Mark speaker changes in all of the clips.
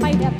Speaker 1: বাইরা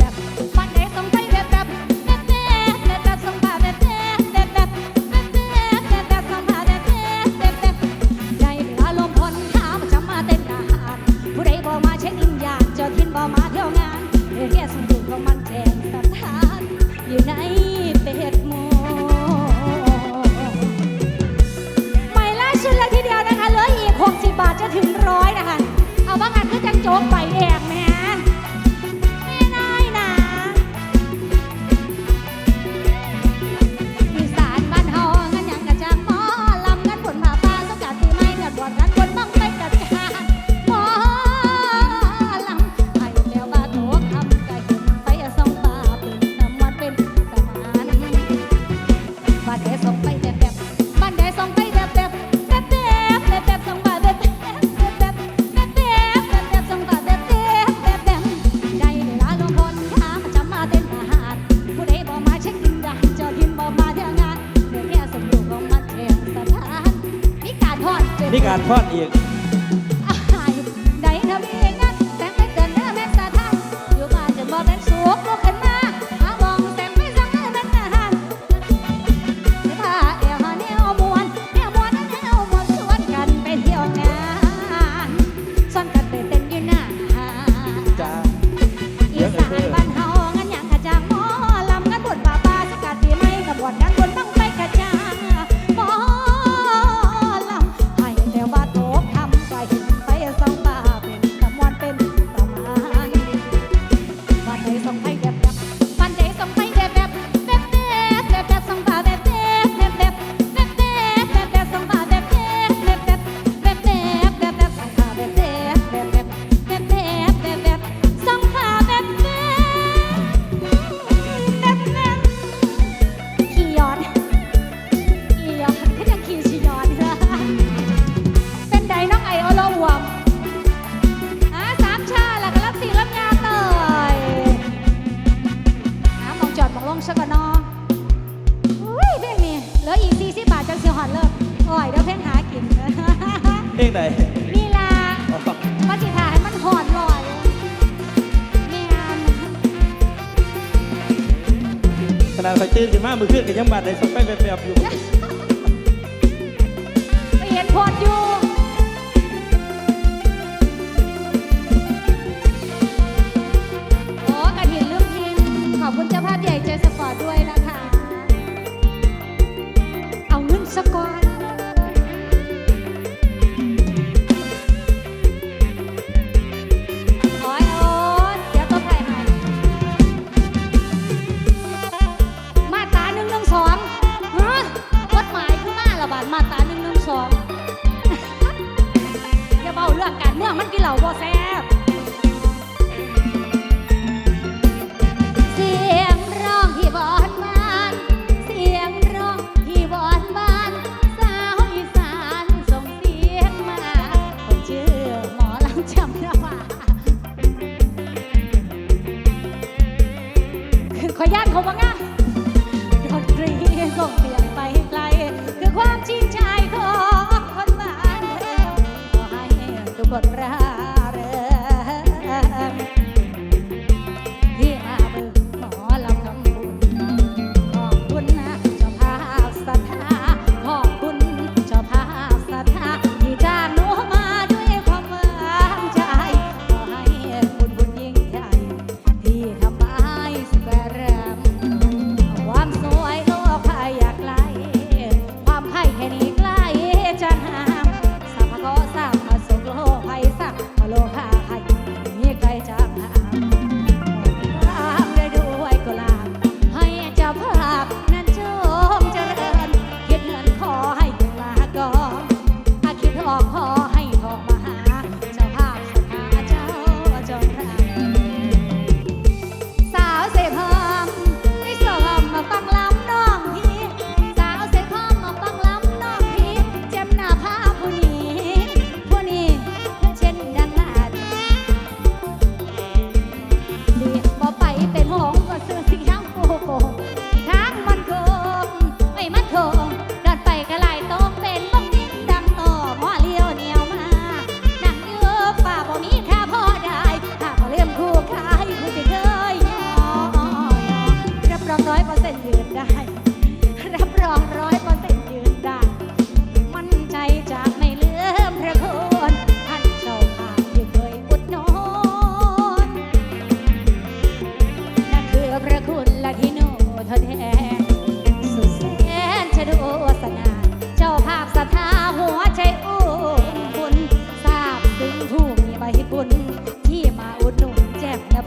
Speaker 1: ไปตื่นขึ้นมามือขึ้นกับยังบาดในสเปนแบบอยู่ ไปเห็นพอดอยู่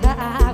Speaker 1: sky.